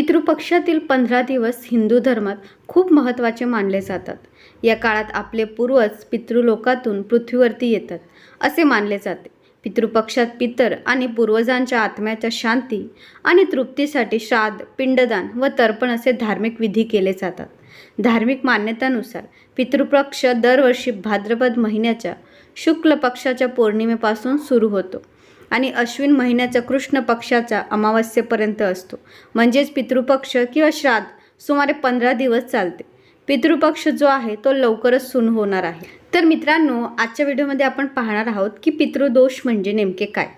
पितृपक्षातील पंधरा दिवस हिंदू धर्मात खूप महत्त्वाचे मानले जातात. या काळात आपले पूर्वज पितृलोकातून पृथ्वीवरती येतात असे मानले जाते. पितृपक्षात पितर आणि पूर्वजांच्या आत्म्याच्या शांती आणि तृप्तीसाठी श्राद्ध पिंडदान व तर्पण असे धार्मिक विधी केले जातात. धार्मिक मान्यतानुसार पितृपक्ष दरवर्षी भाद्रपद महिन्याच्या शुक्ल पक्षाच्या पौर्णिमेपासून सुरू होतो. आणि अश्विन महिन्याचा कृष्ण पक्षाचा अमावस्येपर्यंत असतो. म्हणजेच पितृपक्ष किंवा श्राद्ध सुमारे पंधरा दिवस चालते. पितृपक्ष जो आहे तो लवकरच सुन होणार आहे. तर मित्रांनो आजच्या व्हिडिओमध्ये आपण पाहणार आहोत की पितृदोष म्हणजे नेमके काय?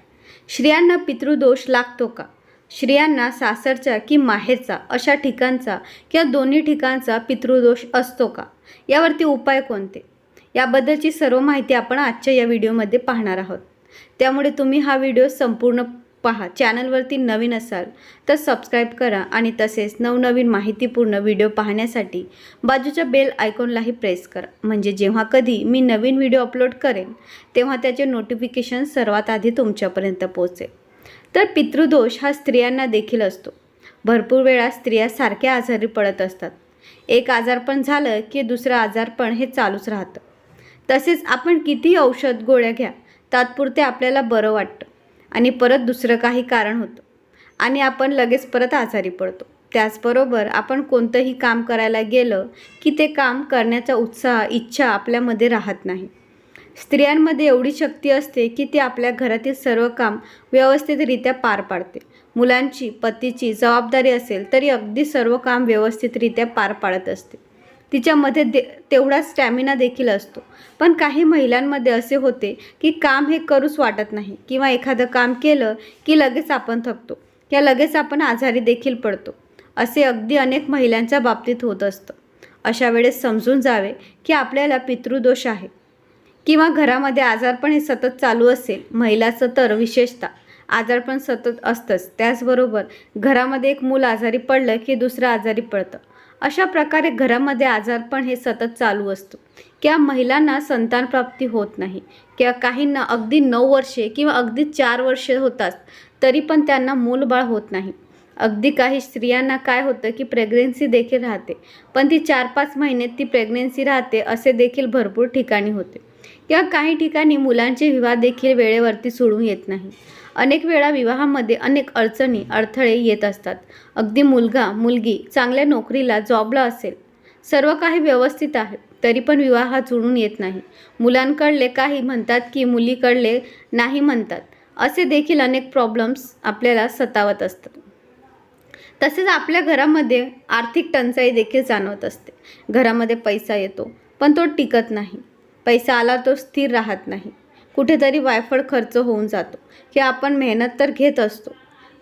स्त्रियांना पितृदोष लागतो का? स्त्रियांना सासरचा की माहेरचा अशा ठिकाणचा किंवा दोन्ही ठिकाणचा पितृदोष असतो का? यावरती उपाय कोणते? याबद्दलची सर्व माहिती आपण आजच्या या व्हिडिओमध्ये पाहणार आहोत. त्यामुळे तुम्ही हा व्हिडिओ संपूर्ण पहा. चॅनलवरती नवीन असाल तर सबस्क्राईब करा आणि तसेच नवनवीन माहितीपूर्ण व्हिडिओ पाहण्यासाठी बाजूच्या बेल आयकॉनलाही प्रेस करा. म्हणजे जेव्हा कधी मी नवीन व्हिडिओ अपलोड करेन तेव्हा त्याचे नोटिफिकेशन सर्वात आधी तुमच्यापर्यंत पोहोचेल. तर पितृदोष हा स्त्रियांना देखील असतो. भरपूर वेळा स्त्रिया सारख्या आजारी पडत असतात. एक आजारपण झालं की दुसरं आजारपण हे चालूच राहतं. तसेच आपण किती औषध गोळ्या घ्या तात्पुरते आपल्याला बरं वाटतं. आणि परत दुसरं काही कारण होतं. आणि आपण लगेच परत आजारी पडतो. त्याचबरोबर आपण कोणतंही काम करायला गेलं की ते काम करण्याचा उत्साह इच्छा आपल्यामध्ये राहत नाही. स्त्रियांमध्ये एवढी शक्ती असते की ती आपल्या घरातील सर्व काम व्यवस्थितरित्या पार पाडते. मुलांची पतीची जबाबदारी असेल तरी अगदी सर्व काम व्यवस्थितरित्या पार पाडत असते. तिच्यामध्ये दे तेवढा स्टॅमिना देखील असतो. पण काही महिलांमध्ये असे होते की काम हे करूच वाटत नाही किंवा एखादं काम केलं की लगेच आपण थकतो किंवा लगेच आपण आजारी देखील पडतो. असे अगदी अनेक महिलांच्या बाबतीत होत असतं. अशा वेळेस समजून जावे की आपल्याला पितृदोष आहे. किंवा घरामध्ये आजारपण हे सतत चालू असेल महिलाचं तर विशेषतः. आजारपण सतत असतंच. त्याचबरोबर घरामध्ये एक मूल आजारी पडलं की दुसरं आजारी पडतं. अशा प्रकारे घरामध्ये आजारपण हे सतत चालू असतो. किंवा महिलांना संतानप्राप्ती होत नाही. किंवा काहींना अगदी नऊ वर्षे किंवा अगदी चार वर्षे होतात तरी पण त्यांना मूलबाळ होत नाही. अगदी काही स्त्रियांना काय होतं की प्रेग्नेन्सी देखील राहते पण ती चार पाच महिने ती प्रेग्नेन्सी राहते असे देखील भरपूर ठिकाणी होते. किंवा काही ठिकाणी मुलांचे विवाह देखील वेळेवरती सोडून येत नाही. अनेक वेळा विवाहामध्ये अनेक अडचणी अडथळे येत असतात. अगदी मुलगा मुलगी चांगल्या नोकरीला जॉबला असेल सर्व काही व्यवस्थित आहे तरी पण विवाह हा जुळून येत नाही. मुलांकडले काही म्हणतात की मुलीकडले नाही म्हणतात असे देखील अनेक प्रॉब्लेम्स आपल्याला सतावत असतात. तसेच आपल्या घरामध्ये आर्थिक टंचाई देखील जाणवत असते. घरामध्ये पैसा येतो पण तो टिकत नाही. पैसा आला तो स्थिर राहत नाही. कुठेतरी वायफळ खर्च होऊन जातो की आपण मेहनत तर घेत असतो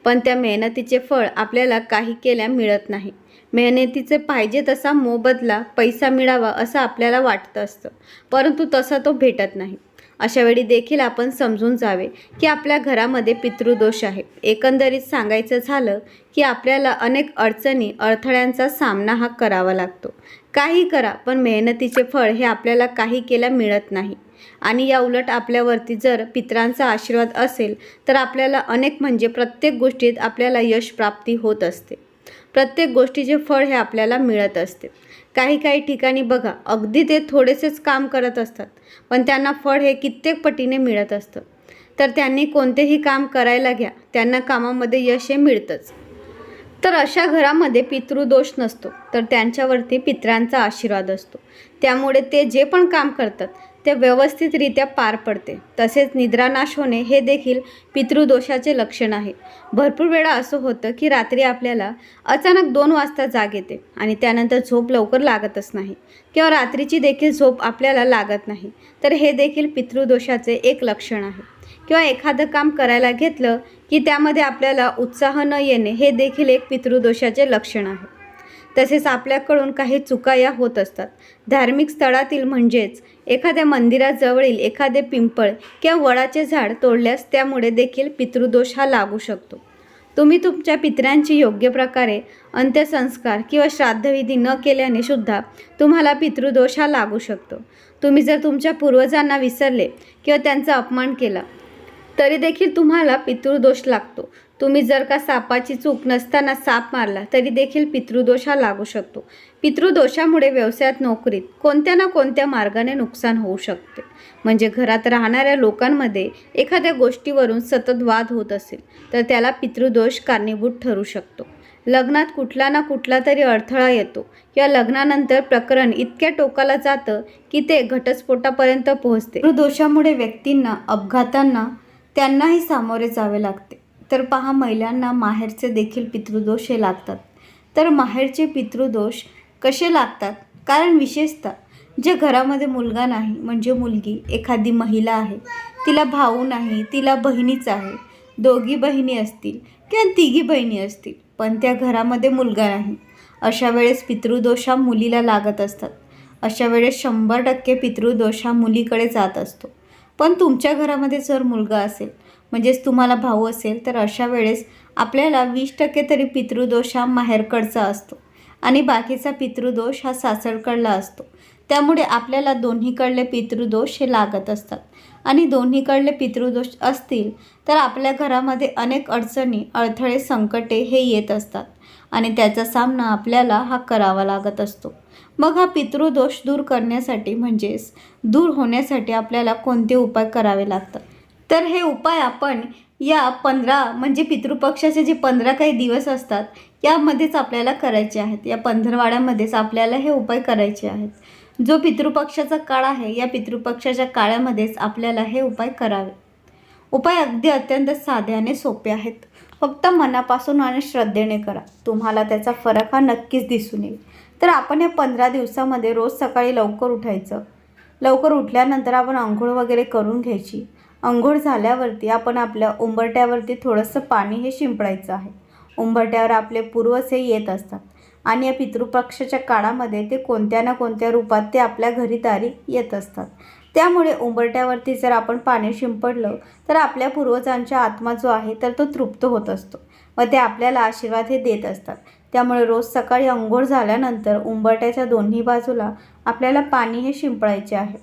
पण त्या मेहनतीचे फळ आपल्याला काही केल्या मिळत नाही. मेहनतीचे पाहिजे तसा मोबदला पैसा मिळावा असं आपल्याला वाटतं असतं परंतु तसा तो भेटत नाही. अशावेळी देखील आपण समजून जावे की आपल्या घरामध्ये पितृदोष आहे. एकंदरीत सांगायचं झालं की आपल्याला अनेक अडचणी अडथळ्यांचा सामना हा करावा लागतो. काही करा पण मेहनतीचे फळ हे आपल्याला काही केल्या मिळत नाही. आणि या उलट आपल्यावरती जर पितरांचा आशीर्वाद असेल तर आपल्याला अनेक म्हणजे प्रत्येक गोष्टीत आपल्याला यश प्राप्ती होत असते. प्रत्येक गोष्टीचे फळ हे आपल्याला मिळत असते. काही काही ठिकाणी बघा अगदी ते थोडेसेच काम करत असतात पण त्यांना फळ हे कित्येक पटीने मिळत असतं. तर त्यांनी कोणतेही काम करायला घ्या त्यांना कामामध्ये यश हे मिळतंच. तर अशा घरामध्ये पितृदोष नसतो तर त्यांच्यावरती पित्रांचा आशीर्वाद असतो. त्यामुळे ते जे पण काम करतात ते व्यवस्थितरित्या पार पडते. तसेच निद्रानाश होणे हे देखील पितृदोषाचे लक्षण आहे. भरपूर वेळा असं होतं की रात्री आपल्याला अचानक दोन वाजता जाग येते आणि त्यानंतर झोप लवकर लागतच नाही किंवा रात्रीची देखील झोप आपल्याला लागत नाही. तर हे देखील पितृदोषाचे एक लक्षण आहे. किंवा एखादं काम करायला घेतलं की त्यामध्ये आपल्याला उत्साह न येणे हे देखील एक पितृदोषाचे लक्षण आहे. तसेच आपल्याकडून काही चुका या होत असतात. धार्मिक स्थळातील म्हणजेच एखाद्या मंदिराजवळील एखादे पिंपळ किंवा वडाचे झाड तोडल्यास त्यामुळे देखील पितृदोष हा लागू शकतो. तुम्ही तुमच्या पितरांची योग्य प्रकारे अंत्यसंस्कार किंवा श्राद्धविधी न केल्याने सुद्धा तुम्हाला पितृदोष हा लागू शकतो. तुम्ही जर तुमच्या पूर्वजांना विसरले किंवा त्यांचा अपमान केला तरी देखील तुम्हाला पितृदोष लागतो. तुम्ही जर का सापाची चूक नसताना साप मारला तरी देखील पितृदोष हा लागू शकतो. पितृदोषामुळे व्यवसायात नोकरीत कोणत्या ना कोणत्या मार्गाने नुकसान होऊ शकते. म्हणजे घरात राहणाऱ्या लोकांमध्ये एखाद्या गोष्टीवरून सतत वाद होत असेल तर त्याला पितृदोष कारणीभूत ठरू शकतो. लग्नात कुठला ना कुठला तरी अडथळा येतो. किंवा लग्नानंतर प्रकरण इतक्या टोकाला जातं की ते घटस्फोटापर्यंत पोहोचते. पितृदोषामुळे व्यक्तींना अपघातांना त्यांनाही सामोरे जावे लागते. तर पहा महिलांना माहेरचे देखील पितृदोष हे लागतात. तर माहेरचे पितृदोष कसे लागतात? कारण विशेषतः जे घरामध्ये मुलगा नाही म्हणजे मुलगी एखादी महिला आहे तिला भाऊ नाही तिला बहिणीच आहे दोघी बहिणी असतील किंवा तिघी बहिणी असतील पण त्या घरामध्ये मुलगा नाही. अशा वेळेस पितृदोष हा मुलीला लागत असतात. अशा वेळेस शंभर टक्के पितृदोष हा मुलीकडे जात असतो. पण तुमच्या घरामध्ये जर मुलगा असेल म्हणजेच तुम्हाला भाऊ असेल तर अशा वेळेस आपल्याला वीस टक्के तरी पितृदोष हा माहेरकडचा असतो आणि बाकीचा पितृदोष हा सासरकडला असतो. त्यामुळे आपल्याला दोन्हीकडले पितृदोष हे लागत असतात. आणि दोन्हीकडले पितृदोष असतील तर आपल्या घरामध्ये अनेक अडचणी अडथळे संकटे हे येत असतात आणि त्याचा सामना आपल्याला हा करावा लागत असतो. मग हा पितृदोष दूर करण्यासाठी म्हणजेच दूर होण्यासाठी आपल्याला कोणते उपाय करावे लागतात? तर हे उपाय आपण या पंधरा म्हणजे पितृपक्षाचे जे पंधरा काही दिवस असतात यामध्येच आपल्याला करायचे आहेत. या पंधरवाड्यामध्येच आपल्याला हे उपाय करायचे आहेत. जो पितृपक्षाचा काळ आहे या पितृपक्षाच्या काळामध्येच आपल्याला हे उपाय करावे. उपाय अगदी अत्यंत साधे आणि सोपे आहेत. फक्त मनापासून आणि श्रद्धेने करा. तुम्हाला त्याचा फरक हा नक्कीच दिसून येईल. तर आपण या पंधरा दिवसामध्ये रोज सकाळी लवकर उठायचं. लवकर उठल्यानंतर आपण आंघोळ वगैरे करून घ्यायची. आंघोळ झाल्यावरती आपण आपल्या उंबरट्यावरती थोडंसं पाणी हे शिंपडायचं आहे. उंबरट्यावर आपले पूर्वज हे येत असतात आणि या पितृपक्षाच्या काळामध्ये ते कोणत्या ना कोणत्या रूपात ते आपल्या घरी दारी येत असतात. त्यामुळे उंबरट्यावरती जर आपण पाणी शिंपडलं तर आपल्या पूर्वजांचा आत्मा जो आहे तर तो तृप्त होत असतो. व ते आपल्याला आशीर्वाद हे देत असतात. त्यामुळे रोज सकाळी अंघोळ झाल्यानंतर उंबरट्याच्या दोन्ही बाजूला आपल्याला पाणी हे शिंपडायचे आहे.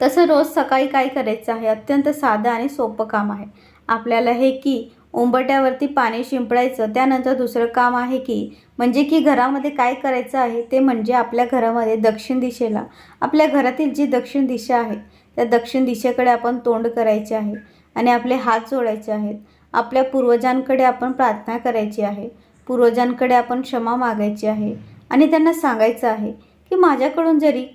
तसं रोज सकाळी काय करायचं आहे? अत्यंत साधं आणि सोपं काम आहे. आपल्याला हे की उंबरट्यावरती पाणी शिंपडायचं त्यानंतर दुसरं काम आहे की म्हणजे की घरामध्ये काय करायचं आहे ते म्हणजे आपल्या घरामध्ये दक्षिण दिशेला आपल्या घरातील जी दक्षिण दिशा आहे त्या दक्षिण दिशेकडे आपण तोंड करायचे आहे आणि आपले हात जोडायचे आहेत. आपल्या पूर्वजांकडे आपण प्रार्थना करायची आहे. पूर्वजांकडे आपण क्षमा मागायची आहे आणि त्यांना सांगायचं आहे की माझ्याकडून जरी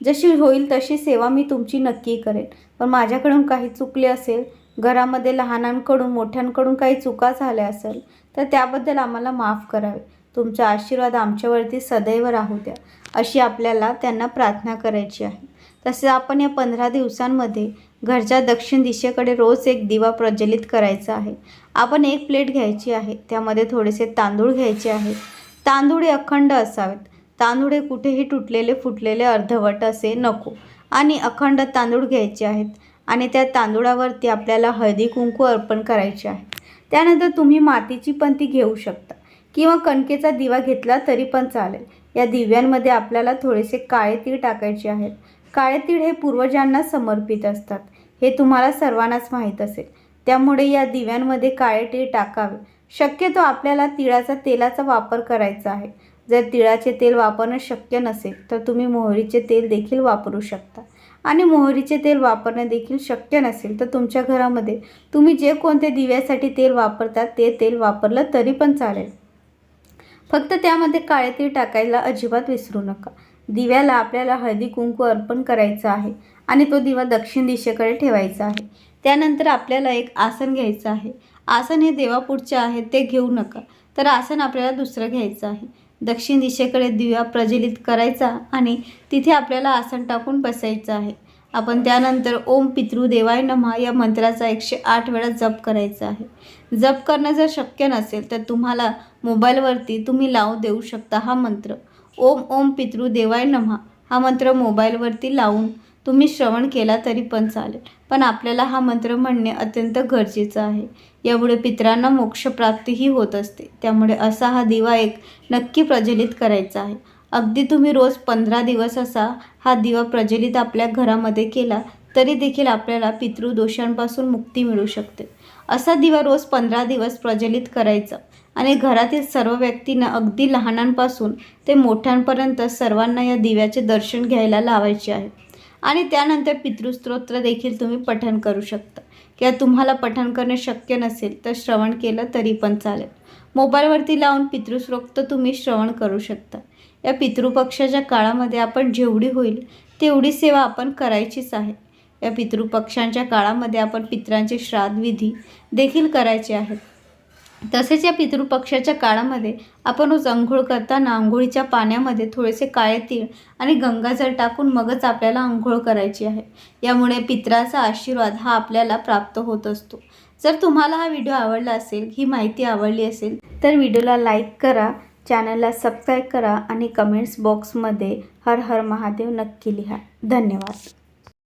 जशी होईल तशी सेवा मी तुमची नक्की करेन. पण माझ्याकडून काही चुकले असेल घरामध्ये लहानांकडून मोठ्यांकडून काही चुका झाल्या असेल तर त्याबद्दल आम्हाला माफ करावे. तुमचा आशीर्वाद आमच्यावरती सदैव राहू द्या अशी आपल्याला त्यांना प्रार्थना करायची आहे. तसेच आपण या पंधरा दिवसांमध्ये घरच्या दक्षिण दिशेकडे रोज एक दिवा प्रज्वलित करायचा आहे. आपण एक प्लेट घ्यायची आहे. त्यामध्ये थोडेसे तांदूळ घ्यायचे आहेत. तांदूळ हे अखंड असावेत. तांदूळ हे कुठेही तुटलेले फुटलेले अर्धवट असे नको. आणि अखंड तांदूळ घ्यायचे आहेत आणि त्या तांदूळावरती आपल्याला हळदी कुंकू अर्पण करायचे आहे. त्यानंतर तुम्ही मातीची पण ती घेऊ शकता किंवा कणकेचा दिवा घेतला तरी पण चालेल. या दिव्यांमध्ये आपल्याला थोडेसे काळे तीळ टाकायचे आहेत. काळे तीळ हे पूर्वजांना समर्पित असतात. हे तुम्हाला सर्वांनाच माहीत असेल. त्यामुळे या दिव्यांमध्ये काळे तीळ टाकावे. शक्यतो आपल्याला तिळाचा तेलाचा वापर करायचा आहे. जर तिळाचे तेल वापरणं शक्य नसेल तर तुम्ही मोहरीचे तेल देखील वापरू शकता. आणि मोहरीचे तेल वापरणे देखील शक्य नसेल तर तुमच्या घरामध्ये तुम्ही जे कोणते दिव्यासाठी तेल वापरतात ते तेल वापरलं तरी पण चालेल. फक्त त्यामध्ये काळे तीळ टाकायला अजिबात विसरू नका. दिव्याला आपल्याला हळदी कुंकू अर्पण करायचं आहे आणि तो दिवा दक्षिण दिशेकडे ठेवायचा आहे. त्यानंतर आपल्याला एक आसन घ्यायचं आहे. आसन हे देवापुढचे आहे ते घेऊ नका. तर आसन आपल्याला दुसरं घ्यायचं आहे. दक्षिण दिशेकडे दिवा प्रज्वलित करायचा आणि तिथे आपल्याला आसन टाकून बसायचं आहे. आपण त्यानंतर ओम पितृदेवाय नमः या मंत्राचा एकशे आठ वेळा जप करायचा आहे. जप करणं जर शक्य नसेल तर तुम्हाला मोबाईलवरती तुम्ही लाव देऊ शकता हा मंत्र. ओम ओम पितृदेवाय नमः. हा मंत्र मोबाईलवरती लावून तुम्ही श्रवण केला तरी पण चालेल. पण आपल्याला हा मंत्र म्हणणे अत्यंत गरजेचं आहे. यामुळे पितरांना मोक्षप्राप्तीही होत असते. त्यामुळे असा हा दिवा एक नक्की प्रज्वलित करायचा आहे. अगदी तुम्ही रोज पंधरा दिवस असा हा दिवा प्रज्वलित आपल्या घरामध्ये केला तरी देखील आपल्याला पितृदोषांपासून मुक्ती मिळू शकते. असा दिवा रोज पंधरा दिवस प्रज्वलित करायचा. आणि घरातील सर्व व्यक्तींना अगदी लहानांपासून ते मोठ्यांपर्यंत सर्वांना या दिव्याचे दर्शन घ्यायला लावायचे आहे. आणि त्यानंतर पितृस्तोत्र देखील तुम्ही पठण करू शकता. किंवा तुम्हाला पठण करणे शक्य नसेल तर श्रवण केलं तरी पण चालेल. मोबाईलवरती लावून पितृस्तोत्र तुम्ही श्रवण करू शकता. या पितृपक्षाच्या काळामध्ये आपण जेवढी होईल तेवढी सेवा आपण करायचीच आहे. या पितृपक्षांच्या काळामध्ये आपण पित्रांचे श्राद्ध विधी देखील करायचे आहेत. तसेच या पितृपक्षाच्या काळामध्ये आपण रोज अंघोळ करताना आंघोळीच्या पाण्यामध्ये थोडेसे काळे तीळ आणि गंगाजल टाकून मगच आपल्याला आंघोळ करायची आहे. यामुळे पितराचा आशीर्वाद हा आपल्याला प्राप्त होत असतो. जर तुम्हाला हा व्हिडिओ आवडला असेल ही माहिती आवडली असेल तर व्हिडिओला लाईक करा चॅनलला सबस्क्राईब करा आणि कमेंट्स बॉक्समध्ये हर हर महादेव नक्की लिहा. धन्यवाद.